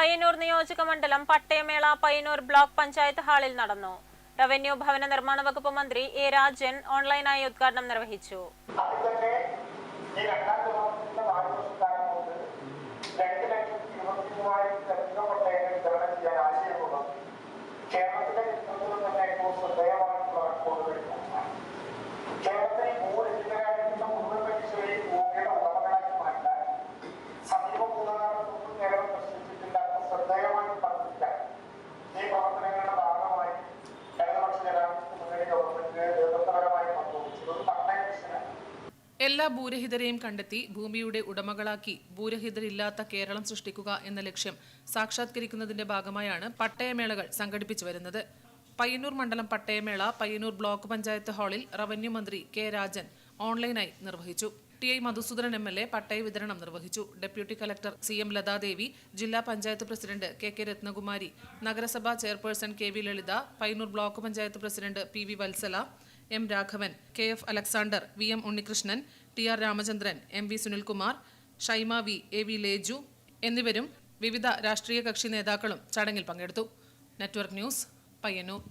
പയ്യന്നൂർ നിയോജക മണ്ഡലം പട്ടയമേള പയ്യന്നൂർ ബ്ലോക്ക് പഞ്ചായത്ത് ഹാളിൽ നടന്നു. റവന്യൂ ഭവന നിർമ്മാണ വകുപ്പ് മന്ത്രി എ രാജൻ ഓൺലൈനായി ഉദ്ഘാടനം നിർവഹിച്ചു. എല്ലാ ഭൂരഹിതരെയും കണ്ടെത്തി ഭൂമിയുടെ ഉടമകളാക്കി ഭൂരഹിതരില്ലാത്ത കേരളം സൃഷ്ടിക്കുക എന്ന ലക്ഷ്യം സാക്ഷാത്കരിക്കുന്നതിന്റെ ഭാഗമായാണ് പട്ടയമേളകൾ സംഘടിപ്പിച്ചു വരുന്നത്. പയ്യന്നൂർ മണ്ഡലം പട്ടയമേള പയ്യന്നൂർ ബ്ലോക്ക് പഞ്ചായത്ത് ഹാളിൽ റവന്യൂ മന്ത്രി കെ രാജൻ ഓൺലൈനായി നിർവഹിച്ചു. T I Madhusoodanan M L A പട്ടയ വിതരണം നിർവഹിച്ചു. Deputy collector C M Lathadevi ജില്ലാ panchayat president K K Rathnakumari നഗരസഭാ chairperson K V Lalitha Payyannur block panchayat president P V Vatsala M Raghavan K F Alexander V M Unnikrishnan T R Ramachandran M V Sunilkumar Shaima V A V Leju എന്നിവരും വിവിധ രാഷ്ട്രീയ കക്ഷി നേതാക്കളും ചടങ്ങിൽ പങ്കെടുത്തു. Network news Payyannur.